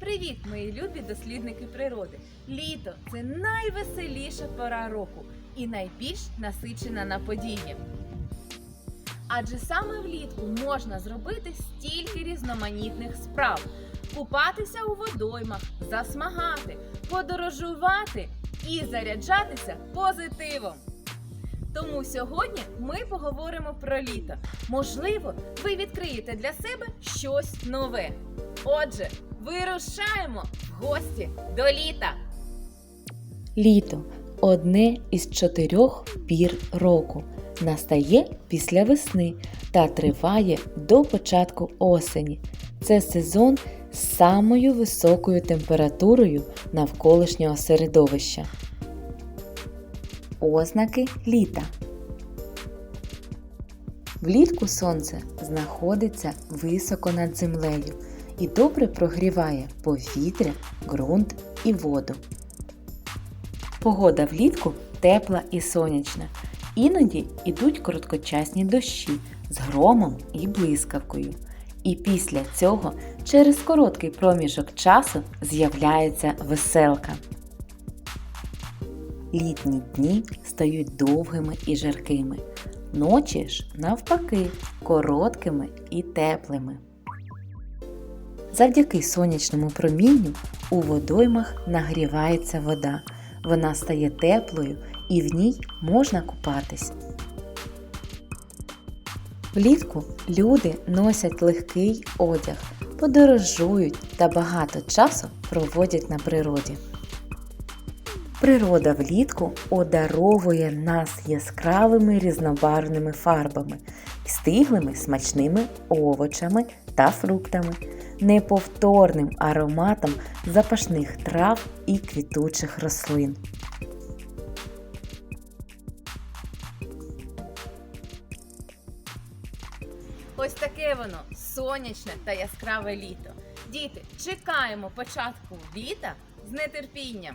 Привіт, мої любі дослідники природи! Літо це найвеселіша пора року і найбільш насичена на події. Адже саме влітку можна зробити стільки різноманітних справ: купатися у водоймах, засмагати, подорожувати і заряджатися позитивом. Тому сьогодні ми поговоримо про літо. Можливо, ви відкриєте для себе щось нове. Отже, вирушаємо в гості до літа. Літо одне із чотирьох пір року. Настає після весни та триває до початку осені. Це сезон з самою високою температурою навколишнього середовища. Ознаки літа. Влітку сонце знаходиться високо над землею і добре прогріває повітря, ґрунт і воду. Погода влітку тепла і сонячна. Іноді йдуть короткочасні дощі з громом і блискавкою. І після цього через короткий проміжок часу з'являється веселка. Літні дні стають довгими і жаркими. Ночі ж, навпаки, короткими і теплими. Завдяки сонячному промінню у водоймах нагрівається вода. Вона стає теплою і в ній можна купатись. Влітку люди носять легкий одяг, подорожують та багато часу проводять на природі. Природа влітку одаровує нас яскравими різнобарвними фарбами, стиглими смачними овочами та фруктами, неповторним ароматом запашних трав і квітучих рослин. Ось таке воно сонячне та яскраве літо. Діти, чекаємо початку літа з нетерпінням.